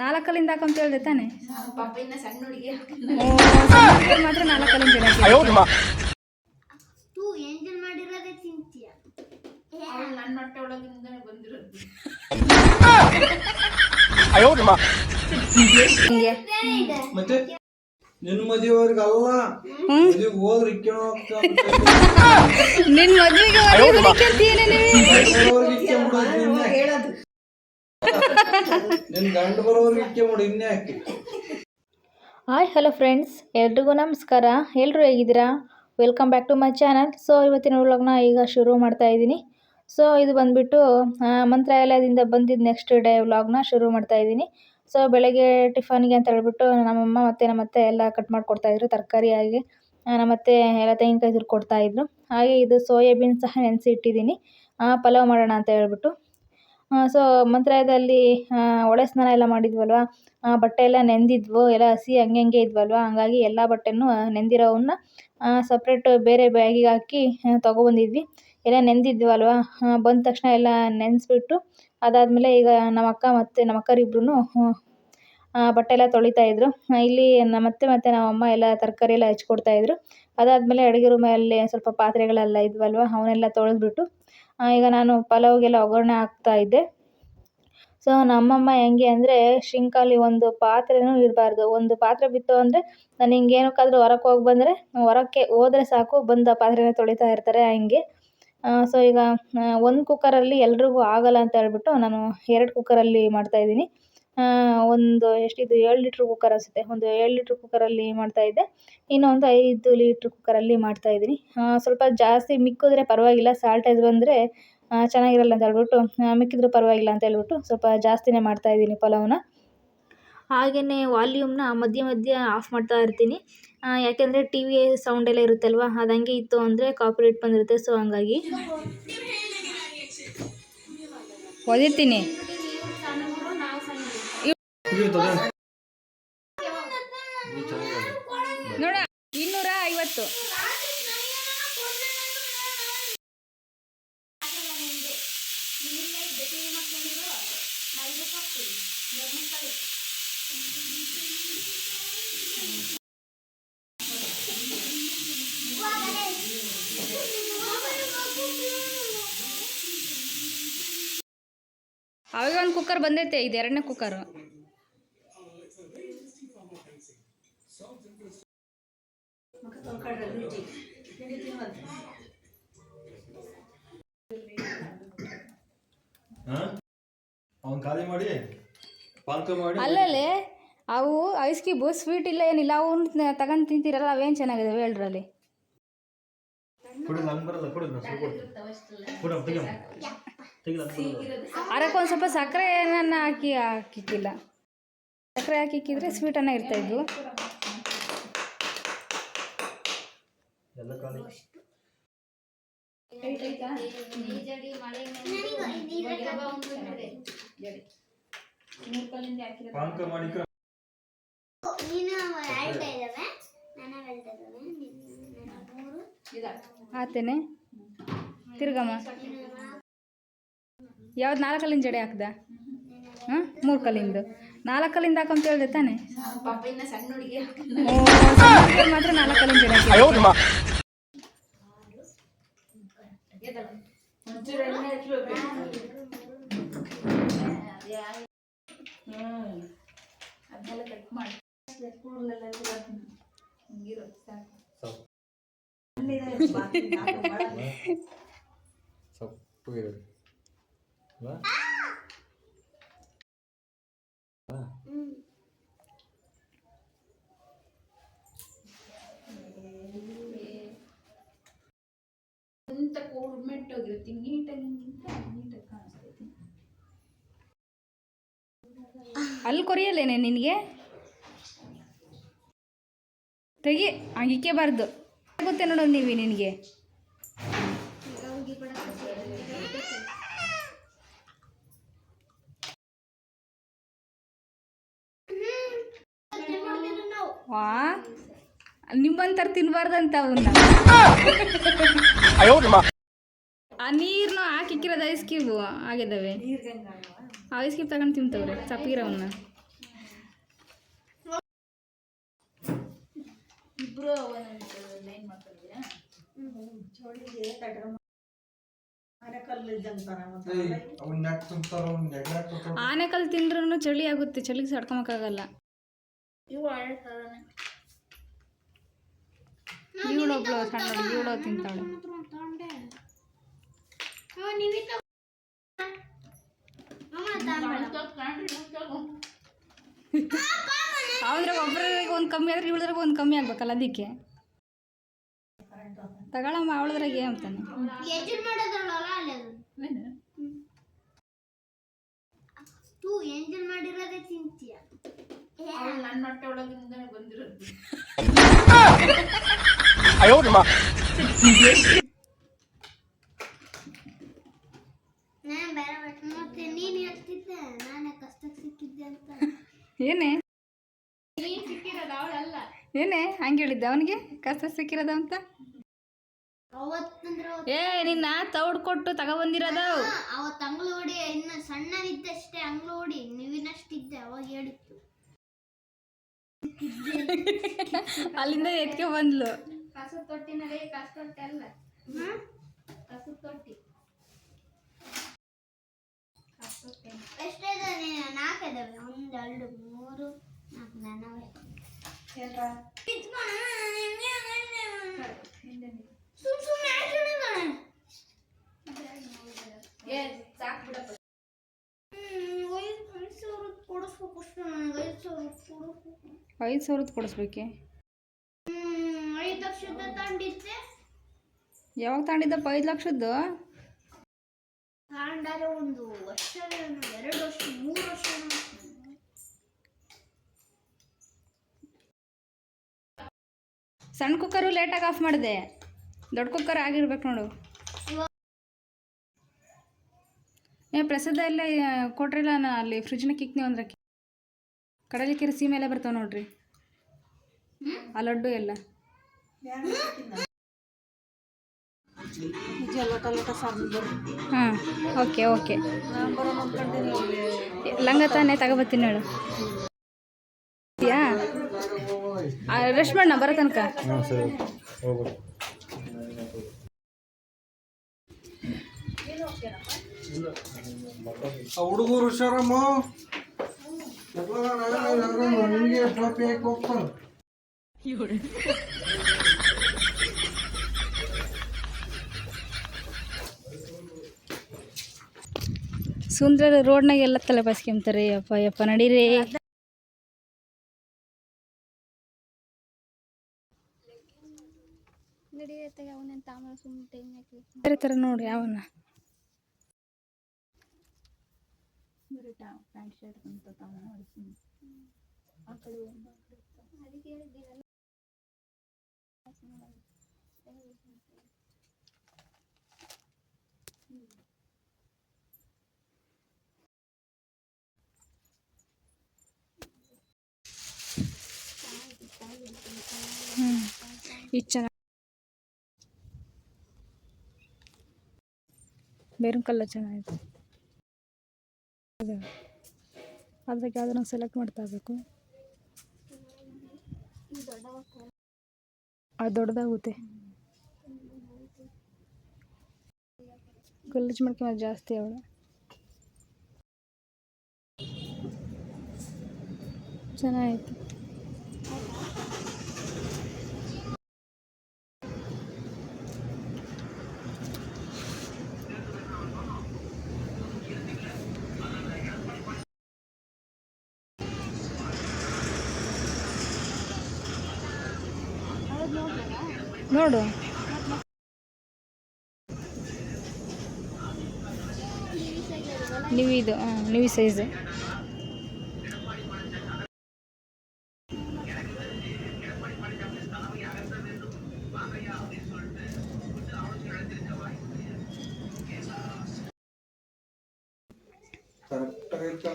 ನಾಲ್ಕಲ್ಲಿಂದ ಹಾಕಂತ ಹೇಳ್ದೆ ತಾನೆ ಮಾತ್ರ ನಾಲ್ಕಲ್ಲಿಂದ ಹಾಕಿ ತೂ ಎಂಜಲ್ ಮಾಡಿರೋದೇ ತಿಂತೀಯ? ಅವಳು ನನ್ನ ಹೊಟ್ಟೆ ಒಳಗಿಂದನೇ ಬಂದಿರೋದು. ಹಿಂಗೆ. ಮತ್ತೆ? ನಿನ್ನ ಮದುವೆವರೆಗೆ ಅಲ್ಲ ಹ್ಮ್? ಮದುವೆಗೆ ಹೋದ್ರೆ ನಿನ್ ಮದ್ವೆಗೆ ಅಂತೀಯೇನೆ ನೀವು ಹೇಳೋದು ನಿನ್ ಗಂಡ ಬರೋವರೆಗೆ ಇಕ್ಕೆ ಮಾಡು ಇನ್ನೇ ಹಾಕಿ ಹಾಯ್, ಹಲೋ ಫ್ರೆಂಡ್ಸ್ ಎಲ್ರಿಗೂ ನಮಸ್ಕಾರ. ಎಲ್ಲರೂ ಹೇಗಿದ್ದೀರಾ? Welcome back to my channel so ಇವತ್ತಿನ ವ್ಲಾಗ್ನ ಈಗ ಶುರು ಮಾಡ್ತಾ ಇದ್ದೀನಿ. ಸೊ ಇದು ಬಂದುಬಿಟ್ಟು ಮಂತ್ರಾಲಯದಿಂದ ಬಂದಿದ್ದು ನೆಕ್ಸ್ಟ್ ಡೇ ವ್ಲಾಗ್ನ ಶುರು ಮಾಡ್ತಾ ಇದ್ದೀನಿ. ಸೊ ಬೆಳಗ್ಗೆ ಟಿಫನ್ಗೆ ಅಂತ ಹೇಳ್ಬಿಟ್ಟು ನಮ್ಮಮ್ಮ ಮತ್ತು ನಮ್ಮತ್ತೆ ಎಲ್ಲ ಕಟ್ ಮಾಡಿಕೊಡ್ತಾಯಿದ್ರು ತರಕಾರಿಯಾಗಿ ನಮ್ಮತ್ತೆ ಎಲ್ಲ ತೆಂಗಿನಕಾಯಿ ಕೊಡ್ತಾ ಕೊಡ್ತಾಯಿದ್ರು ಹಾಗೆ ಇದು ಸೋಯಾಬೀನ್ ಸಹ ನೆನೆಸಿ ಇಟ್ಟಿದ್ದೀನಿ. ಪಲಾವ್ ಮಾಡೋಣ ಅಂತ ಹೇಳ್ಬಿಟ್ಟು. ಸೊ ಮಂತ್ರಾಲಯದಲ್ಲಿ ಒಳೆ ಸ್ನಾನ ಎಲ್ಲ ಮಾಡಿದ್ವಲ್ವ? ಬಟ್ಟೆ ಎಲ್ಲ ನೆಂದಿದ್ವು. ಎಲ್ಲ ಹಸಿ ಹಂಗೆ ಹಂಗೆ ಇದ್ವಲ್ವ? ಹಂಗಾಗಿ ಎಲ್ಲ ಬಟ್ಟೆನೂ ನೆಂದಿರೋವನ್ನ ಸಪ್ರೇಟ್ ಬೇರೆ ಬ್ಯಾಗಿಗೆ ಹಾಕಿ ತೊಗೊಬಂದಿದ್ವಿ. ಎಲ್ಲ ನೆಂದಿದ್ವಲ್ವ? ಬಂದ ತಕ್ಷಣ ಎಲ್ಲ ನೆನೆಸ್ಬಿಟ್ಟು, ಅದಾದಮೇಲೆ ಈಗ ನಮ್ಮ ಅಕ್ಕ ಮತ್ತು ನಮ್ಮ ಅಕ್ಕರಿಬ್ರು ಬಟ್ಟೆ ಎಲ್ಲ ತೊಳಿತಾ ಇದ್ರು. ಇಲ್ಲಿ ನಮ್ಮತ್ತೆ ಮತ್ತು ನಮ್ಮಮ್ಮ ಎಲ್ಲ ತರಕಾರಿ ಎಲ್ಲ ಹೆಚ್ಚಿಕೊಡ್ತಾ ಇದ್ರು. ಅದಾದಮೇಲೆ ಅಡುಗೆ ರೂಮಲ್ಲಿ ಸ್ವಲ್ಪ ಪಾತ್ರೆಗಳೆಲ್ಲ ಇದ್ವಲ್ವ? ಅವನ್ನೆಲ್ಲ ತೊಳೆದ್ಬಿಟ್ಟು ಈಗ ನಾನು ಪಲಾವ್ಗೆಲ್ಲ ಒಗ್ಗರಣೆ ಹಾಕ್ತಾ ಇದ್ದೆ. ಸೊ ನಮ್ಮಮ್ಮ ಹೆಂಗೆ ಅಂದರೆ ಶಿಂಕಲ್ಲಿ ಒಂದು ಪಾತ್ರೆನೂ ಇರಬಾರ್ದು ಒಂದು ಪಾತ್ರೆ ಬಿತ್ತು ಅಂದರೆ ನಾನು ಹಿಂಗೆ ಏನಕ್ಕಾದ್ರೂ ಹೊರಕ್ಕೆ ಹೋಗಿ ಬಂದರೆ ಹೊರಕ್ಕೆ ಹೋದರೆ ಸಾಕು, ಬಂದು ಆ ಪಾತ್ರೆನ ತೊಳಿತಾ ಇರ್ತಾರೆ ಹಂಗೆ. ಸೊ ಈಗ ಒಂದು ಕುಕ್ಕರಲ್ಲಿ ಎಲ್ರಿಗೂ ಆಗಲ್ಲ ಅಂತ ಹೇಳ್ಬಿಟ್ಟು ನಾನು ಎರಡು ಕುಕ್ಕರಲ್ಲಿ ಮಾಡ್ತಾಯಿದ್ದೀನಿ ಒಂದು ಎಷ್ಟಿದು? ಏಳು ಲೀಟ್ರ್ ಕುಕ್ಕರ್ ಅನಿಸುತ್ತೆ. ಒಂದು ಏಳು ಲೀಟ್ರ್ ಕುಕ್ಕರಲ್ಲಿ ಮಾಡ್ತಾಯಿದ್ದೆ ಇನ್ನೊಂದು ಐದು ಲೀಟ್ರ್ ಕುಕ್ಕರಲ್ಲಿ ಮಾಡ್ತಾಯಿದ್ದೀನಿ ಸ್ವಲ್ಪ ಜಾಸ್ತಿ ಮಿಕ್ಕಿದ್ರೆ ಪರವಾಗಿಲ್ಲ. ಸಾಲ್ಟೇಜ್ ಬಂದರೆ ಚೆನ್ನಾಗಿರಲ್ಲ ಅಂತ ಹೇಳ್ಬಿಟ್ಟು ಮಿಕ್ಕಿದ್ರು ಪರವಾಗಿಲ್ಲ ಅಂತ ಹೇಳ್ಬಿಟ್ಟು ಸ್ವಲ್ಪ ಜಾಸ್ತಿನೇ ಮಾಡ್ತಾಯಿದ್ದೀನಿ ಪಲಾವ್ನ. ಹಾಗೆಯೇ ವಾಲ್ಯೂಮ್ನ ಮಧ್ಯ ಮಧ್ಯ ಆಫ್ ಮಾಡ್ತಾ ಇರ್ತೀನಿ. ಯಾಕೆಂದರೆ ಟಿ ವಿ ಸೌಂಡ್ ಎಲ್ಲ ಇರುತ್ತಲ್ವ? ಹಂಗೆ ಇತ್ತು ಅಂದರೆ ಕಾಪಿರೇಟ್ ಬಂದಿರುತ್ತೆ. ಸೊ ಹಂಗಾಗಿ ಓದಿರ್ತೀನಿ. ನೋಡ ಇನ್ನೂರ ಐವತ್ತು. ಅವಾಗ ಒಂದು ಕುಕ್ಕರ್ ಬಂದೈತೆ ಇದು ಎರಡನೇ ಕುಕ್ಕರು ಅವನ್ ಖಾಲಿ ಮಾಡಿ? ಪಾನ್ಕ ಮಾಡಿ? ಅಲ್ಲಲ್ಲೇ ಅವು ಐಸ್ ಕ್ಯೂಬ್ ಸ್ವೀಟ್ ಇಲ್ಲ ಏನಿಲ್ಲ ಅವು ತಗೊಂಡು ತಿಂತೀರಲ್ಲ ಅವೇನು ಚೆನ್ನಾಗಿದೆ ಹೇಳ್ರಲ್ಲಿ ಅರಕ್ಕೊಂದ್ ಸ್ವಲ್ಪ ಸಕ್ಕರೆ ಏನನ್ನ ಹಾಕಿ ಹಾಕಿಕ್ಕಿಲ್ಲ. ಸಕ್ಕರೆ ಹಾಕಿಕ್ಕಿದ್ರೆ ಸ್ವೀಟನ್ನ ಇರ್ತಾಯಿದ್ವು ಎಲ್ಲ ಖಾಲಿ ಮಾಡಿಕ ಆತೇನೆ. ತಿರ್ಗಮ್ಮ. ಯಾವ್ದು ನಾಲ್ಕಲ್ಲಿಂದ ಜಡೆ ಹಾಕ್ದ? ಹಾಂ? ಮೂರು ಕಲ್ಲಿಂದು ನಾಲ್ಕಲ್ಲಿಂದ ಹಾಕಂತ ಹೇಳ್ದೆ ತಾನೆ? ಮಾತ್ರ ನಾಲ್ಕಲ್ಲಿಂದ ಜಡೆ ಹಾಕಿ ಹ್ಮ್ ಅದನ್ನೆಲ್ಲ ಕಟ್ ಮಾಡಿ. ಕೂಡಲೆಲ್ಲ ಹಿಂಗಿರೋದು ಸಾಕು. ಸೊಪ್ಪು. ಇರೋದು ಕೊರಿಯಲ್ಲೇನೆ ನಿನಗೆ? ತೆಗಿ ಹಂಗಿಕ್ಕೇಬಾರ್ದು ಗೊತ್ತೆ ನೋಡೋ ನೀವು ನಿನಗೆ. ವಾ ನಿಮ್ಮಂತರ ತಿನ್ಬಾರ್ದಂತ ಅವನ್ನ ಆ ನೀರ್ನ ಹಾಕಿಕ್ಕಿರೋದು ಐಸ್ ಕ್ಯೂಬ್ ಆಗಿದ್ದಾವೆ. ಆ ಐಸ್ ಕ್ಯೂಬ್ ತಗೊಂಡು ತಿಂತವ್ರೆ ಚಪ್ಪಿರೋವನ್ನ ಇಬ್ರು ಒಂದೊಂದು ಲೈನ್ ಮಾಡ್ಕೊಂಡಿದ್ದೀರಾ ಆನೆಕಲ್ ತಿಂದ್ರೂ ಚಳಿ ಆಗುತ್ತೆ ಚಳಿಗೆ ಸಡ್ಕೊಂಬಕ್ಕಾಗಲ್ಲ ಇವು ಹಳೆ ಸಾಧನೆ ಇವಳೊಬ್ಳು ಸಣ್ಣ ಇವಳು ತಿಂತಾಳೆ. ಒಂದು ಕಮ್ಮಿ ಆದ್ರೆ ಇವಳದ್ರಾಗ ಒಂದು ಕಮ್ಮಿ ಆಗ್ಬೇಕಲ್ಲ ಅದಕ್ಕೆ. ತಗೊಳಮ್ಮ ಅವಳದ್ರಾಗ ಏನು ಅಂತಾನೆ. ಎಜುರ್ ಮಾಡೋದ್ರಲ್ಲ ಅಲ್ಲಿ ಅದು. ತೂ ಎಂಜಲ್ ಮಾಡಿರೋದೇ ತಿಂತೀಯ ಅವಳು ನನ್ನ ಹೊಟ್ಟೆ ಒಳಗಿಂದ ಬಂದಿರೋದು ನಾನು ಬೇರೆ ಬಟ್ ಮತ್ತೆ ನೀನು ಹೇಳ್ತಿದ್ದೆ ನಾನೇ ಕಷ್ಟಕ್ಕೆ ಸಿಕ್ಕಿದ್ದೆ ಅಂತ ಏನೇ ನೀನ್ ಸಿಕ್ಕಿರೋದು ಅವಳಲ್ಲ ಏನೇ ಹಂಗೆ ಹೇಳಿದ್ದೆ ಅವನಿಗೆ? ಕಸ ಸಿಕ್ಕಿರೋದ ಅಂತ? ಅವತ್ತಂದ್ರೆ ಏ ನಿನ್ನ ತೌಡ್ ಕೊಟ್ಟು ತಗ ಹಾ, ಅವತ್ತು ಅಂಗ್ಳು ಓಡಿ ಇನ್ನು ಸಣ್ಣದಿದ್ದಷ್ಟೇ ಅಂಗ್ಳು ಹೊಡಿ ನೀವಿನಷ್ಟಿದ್ದೆ ಅವಾಗ ಹೇಳಿತ್ತು ಅಲ್ಲಿಂದ ಎತ್ಕೆ ಬಂದ್ಲು ಕಸ ತೊಟ್ಟಿನಲ್ಲಿ ಕಸ ತೊಟ್ಟಿ ಅಲ್ಲ. ಕಸದ ತೊಟ್ಟಿ. ಕಸ ತೊಟ್ಟಿ. ಎಷ್ಟೇ ನೀನು ನಾಲ್ಕು ಇದಾವೆ ಒಂದು ಎರಡು ಮೂರು ನಾಲ್ಕು ನನವೆ ಐದು ಸಾವಿರದ ಕೊಡಿಸ್ಬೇಕೆ? ಯಾವಾಗ ತಗೊಂಡಿದ್ದಪ್ಪ ಐದು ಲಕ್ಷದ್ದು? ಒಂದು ವರ್ಷ ಎರಡು ವರ್ಷ ಮೂರು ವರ್ಷ. ಸಣ್ಣ ಕುಕ್ಕರು ಲೇಟಾಗಿ ಆಫ್ ಮಾಡಿದೆ. ದೊಡ್ಡ ಕುಕ್ಕರ್ ಆಗಿರ್ಬೇಕು ನೋಡು. ಏ ಪ್ರಸಾದ ಎಲ್ಲ ಕೊಟ್ರಲ್ಲ ನಾ ಅಲ್ಲಿ ಫ್ರಿಜ್ನ ಕಿಕ್ನಿ ಅಂದ್ರೆ ಕಡಲಿಕೆರೆ ಸೀಮೆ ಎಲ್ಲ ಬರ್ತಾವೆ ನೋಡ್ರಿ. ಆ ಲಡ್ಡು ಎಲ್ಲ. ಹಾಂ ಓಕೆ ಓಕೆ. ಲಂಗ ತಾನೇ ತಗೋಬತ್ತೀನಿ ಹೇಳು ರೆಸ್ಟ್ ಮಾಡೋಣ ಬರೋ ತನಕ. ಹಾಂ ಸರಿ. ಹೋಗ್ಬೋದು. ಹುಡುಗರು ಹುಷಾರಮ್ಮ? ನಿಮಗೆ ಟ್ರಾಫಿ ಹಾಕಿ ಹೋಗ್ತಾನೆ ಸುಂದರ ರೋಡ್ನಾಗೆಲ್ಲ ತಲೆ ಬಾಸ್ಕೊಂತಾರೆ ಯಪ್ಪ ಯಪ್ಪ ನಡೀರಿ. ಬೇರೆ ಥರ ನೋಡಿ ಯಾವನ್ನ ಬರೀ ಪ್ಯಾಂಟ್ ಶರ್ಟ್ ಅಂತ ತಾವ ಆ ಕಡೆ ಒಂದು ಆ ಕಡೆ ಒಂದು. ಹ್ಞೂ ಇದು ಚೆನ್ನಾಗಿ ಬೇರೆ ಕಲರ್ ಚೆನ್ನಾಗಿದೆ ಅದೇ. ಅದ್ರಾಗ ಯಾವ್ದಾರ ಸೆಲೆಕ್ಟ್ ಮಾಡ್ತಾ ಇರಬೇಕು. ಅದು ದೊಡ್ಡದಾಗುತ್ತೆ. ಗಲೀಜು ಮಾಡ್ಕೊಂಡು ಜಾಸ್ತಿ ಅವಳು. ಚೆನ್ನಾಗಿತ್ತು. ನೋಡು. ನೀವು ಇದು ಹಾಂ ನೀವು ಸೈಜ್.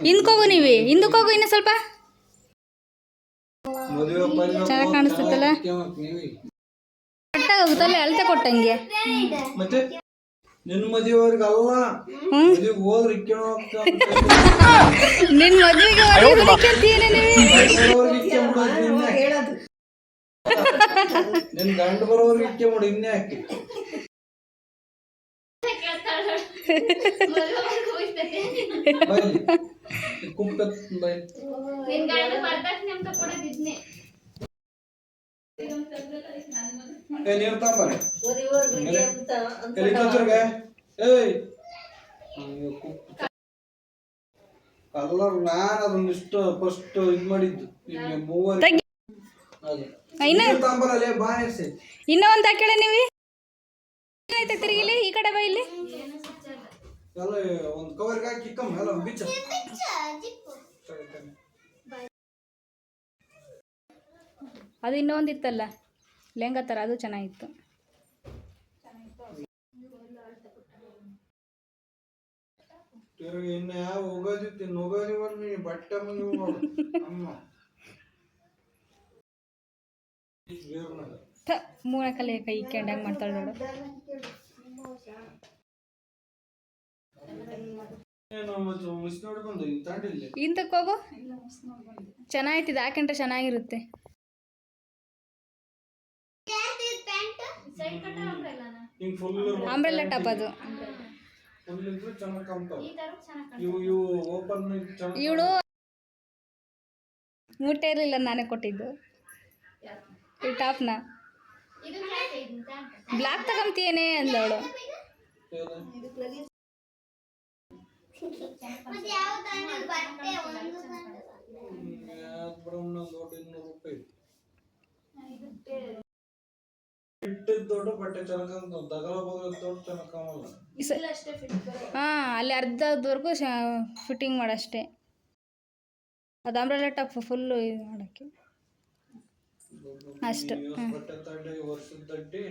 ಹಿಂದ್ಕೋಗು ನೀವಿ ಹಿಂದಕ್ಕೋಗು ಇನ್ನು ಸ್ವಲ್ಪ. ಚೆನ್ನಾಗಿ ಕಾಣಿಸ್ತೈತಲ್ಲ ಕಟ್ಟಾಗುತ್ತಲ್ಲ ಅಳತೆ ಕೊಟ್ಟಂಗೆ ಮತ್ತೆ ನಿನ್ನ ಮದುವೆಯವ್ರಿಗೆ ಅಲ್ಲ ಹ್ಮ್ ಮದುವೆ ಹೋದ್ರೆ ಇಕ್ಕೇನೋ ಹೋಗ್ತಾ ನಿನ್ ಮದ್ವೆಗೆ ಕೇಳ್ತೀನಿ ನೀವು ಇಕ್ಕೊಂಬಿಡೋದು ನಿನ್ನೆ ನಿನ್ ಗಂಡ ಬರೋರ್ಗೆ ಇಕ್ಕೆ ಮಾಡಿ ಇನ್ನೇ ಹಾಕಿ ಬೈಲಿ ಕುಕ್ಕ ಬೈ ನಿನ್ ಗಂಡ ವರದಕ್ಷಿಣೆ ಅಂತ ಕೊಡೋದಿದ್ನೆ ಏ ನೀರು ತಾಂಬಾರೆ ಏಯ್. ಕಲ್ಲರ್ ನಾನು ಅದನ್ನ ಇಷ್ಟು ಫಸ್ಟ್ ಇದು ಮಾಡಿದ್ದು. ಈಗ ಮೂವರು ತಾಂಬಾರಲ್ಲೇ ಬಾಯಸಿ ಇನ್ನೂ ಒಂದು ಹಾಕೇಳ ನೀವು. ಏನಾಯ್ತು ತಿರುಗಿಲಿ ಈ ಕಡೆ ಬಾ ಇಲ್ಲಿ. ಎಲ್ಲ ಒಂದು ಕವರ್ಗೆ ಹಾಕಿ ಕಮ್ಮ ಎಲ್ಲ ಬಿಚ್ಚ ಅದು ಇನ್ನೊಂದು ಇತ್ತಲ್ಲ ಲೆಹಂಗಾ ಥರ ಅದು ಚೆನ್ನಾಗಿತ್ತು. ಮೂರ ಕಲೆ ಕೈ ಕೆಂಡಂಗೆ ಮಾಡ್ತಾಳೆ ನೋಡು. ಇಂತಕ್ಕೆ ಹೋಗು ಚೆನ್ನಾಗಿತ್ತು ಹಾಕೊಂಡ್ರೆ ಚೆನ್ನಾಗಿರುತ್ತೆ ಸೈಡ್ ಕಟ್ಟ ಅಂಬ್ರೆಲ್ಲನ ಹಿಂಗ್ ಫುಲ್ ಅಂಬ್ರೆಲ್ಲ ಟಾಪ್ ಅದು. ಫುಲ್ ಇದ್ರೆ ಚೆನ್ನಾಗಿ ಕಾಣ್ತಾವ. ಈ ತರ ಚೆನ್ನಾಗಿ ಇವು ಇವು ಓಪನ್ ಚೆನ್ನಾಗಿ ಇವಳು ಮುಟ್ಟೆ ಇರಲಿಲ್ಲ ನಾನೇ ಕೊಟ್ಟಿದ್ದು. ಈ ಟಾಪ್ನ ಬ್ಲಾಕ್ ತಗೊಂತೀಯೇನೆ ಅಂದವಳು. ಮತ್ತೆ ಯಾವ ತರ ಬಟ್ಟೆ ಒಂದು ಬ್ರೌನ್ ದೊಡ್ಡ ಇನ್ನೂರು ರೂಪಾಯಿ ಇಟ್ಟಿದ್ ದೊಡ್ಡ ಬಟ್ಟೆ ದಗಲ ಬಗಲ ದೊಡ್ಡ ಹಾಂ ಅಲ್ಲಿ ಅರ್ಧದವರೆಗೂ ಫಿಟ್ಟಿಂಗ್ ಮಾಡಷ್ಟೇ. ಅದು ಅಂಬ್ರೆಲ್ಲ ಟಾಪ್ ಫುಲ್ಲು ಇದು ಮಾಡೋಕ್ಕೆ. ಅಷ್ಟು ವರ್ಷದ ತಡ್ಡಿ